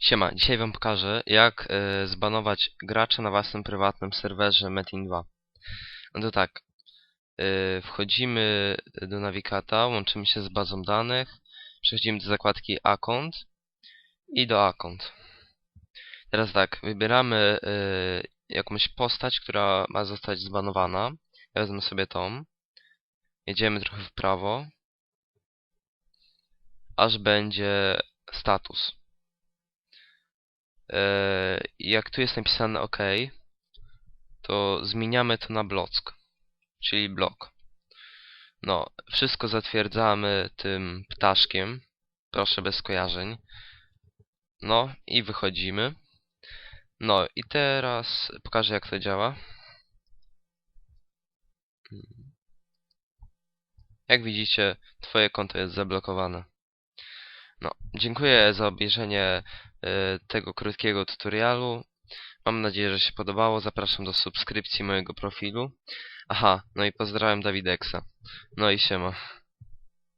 Siema, dzisiaj wam pokażę jak e, zbanować gracza na własnym prywatnym serwerze Metin2. No to tak, e, wchodzimy do Navigata, łączymy się z bazą danych, przechodzimy do zakładki Account i do Account. Teraz tak, wybieramy e, jakąś postać, która ma zostać zbanowana. Ja wezmę sobie tą. Jedziemy trochę w prawo, aż będzie status. Eee, jak tu jest napisane OK, to zmieniamy to na block, czyli blok. No, wszystko zatwierdzamy tym ptaszkiem. Proszę bez skojarzeń. No i wychodzimy. No i teraz pokażę jak to działa. Jak widzicie, twoje konto jest zablokowane. No, dziękuję za obejrzenie e, tego krótkiego tutorialu. Mam nadzieję, że się podobało. Zapraszam do subskrypcji mojego profilu. Aha, no i pozdrawiam Dawideksa. No i siema.